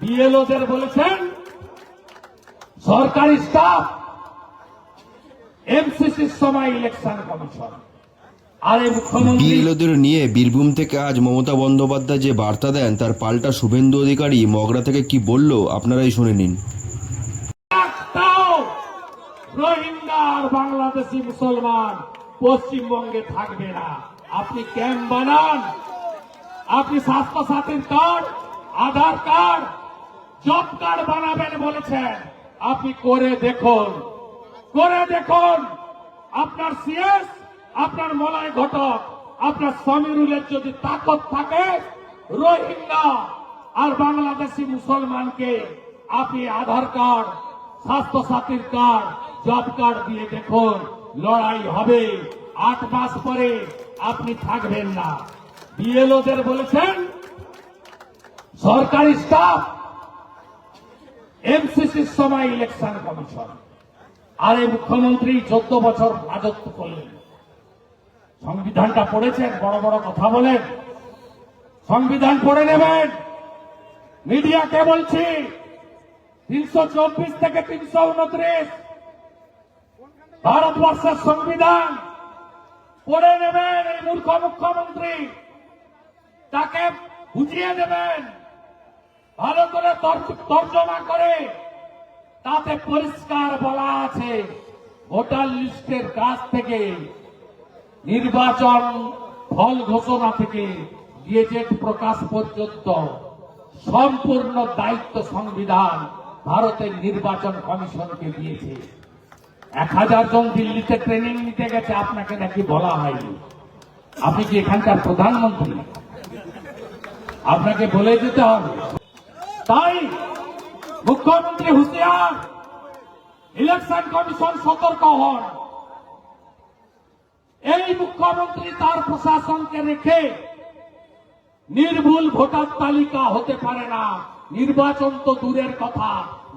বিএলওদের বলেছেন সরকারি স্টাফ এমসিসির সময় ইলেকশন কমিশন বিএলওদের নিয়ে বীরভূম থেকে আজ মমতা বন্দ্যোপাধ্যায় যে বার্তা দেন তার পাল্টা শুভেন্দু অধিকারী মগরা থেকে কি বলল আপনারাই শুনে নিন। একটাও রোহিঙ্গা আর বাংলাদেশি মুসলমান পশ্চিমবঙ্গে থাকবে না। আপনি ক্যাম্প বানান আপনি স্বাস্থ্য সাথীর card Aadhaar card job card বানাবেন বলেছেন। আপনি করে দেখুন। করে দেখুন। আপনার সিএস, আপনার মলয় ঘটক, আপনার সমীরুলের যদি তাকত থাকে, রোহিঙ্গা আর বাংলাদেশি মুসলমানকে আপনি আধার কার্ড স্বাস্থ্য সাথীর কার্ড, জব কার্ড দিয়ে দেখুন। লড়াই হবে। আট মাস পরে আপনি থাকবেন না। বিএলওদের বলেছেন, সরকারি স্টাফ এমসিসির সময় ইলেকশন কমিশন আর এই মুখ্যমন্ত্রী চোদ্দ বছর রাজত্ব করলেন। সংবিধানটা পড়েছেন, বড় বড় কথা বলেন। সংবিধান পড়ে নেবেন। মিডিয়াকে বলছি? তিনশো চব্বিশ থেকে তিনশো উনত্রিশ। ভারতবর্ষের সংবিধান পড়ে নেবেন এই মূর্খ মুখ্যমন্ত্রী। তাকে বুঝিয়ে দেবেন। করে তর্জমা করে। তাতে পরিষ্কার বলা আছে, ভোটার লিস্টের কাছ থেকে নির্বাচন ফল ঘোষণা থেকে গেজেট প্রকাশ পর্যন্ত সম্পূর্ণ দায়িত্ব সংবিধান ভারতের নির্বাচন কমিশনকে দিয়েছে। এক হাজার জন দিল্লিতে ট্রেনিং নিতে গেছে, আপনাকে নাকি বলা হয়নি। আপনি কি এখানকার প্রধানমন্ত্রী? আপনাকে বলে দিতে হবে। তাই মুখ্যমন্ত্রী হুঁশিয়ার ইলেকশন কমিশন সতর্ক হন। এই মুখ্যমন্ত্রী তার প্রশাসনকে রেখে নির্ভুল ভোটার তালিকা হতে পারে না। নির্বাচন তো দূরের কথা,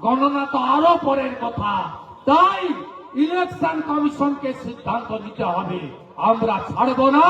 গণনা তো আরও পরের কথা। তাই ইলেকশন কমিশনকে সিদ্ধান্ত নিতে হবে। আমরা ছাড়ব না।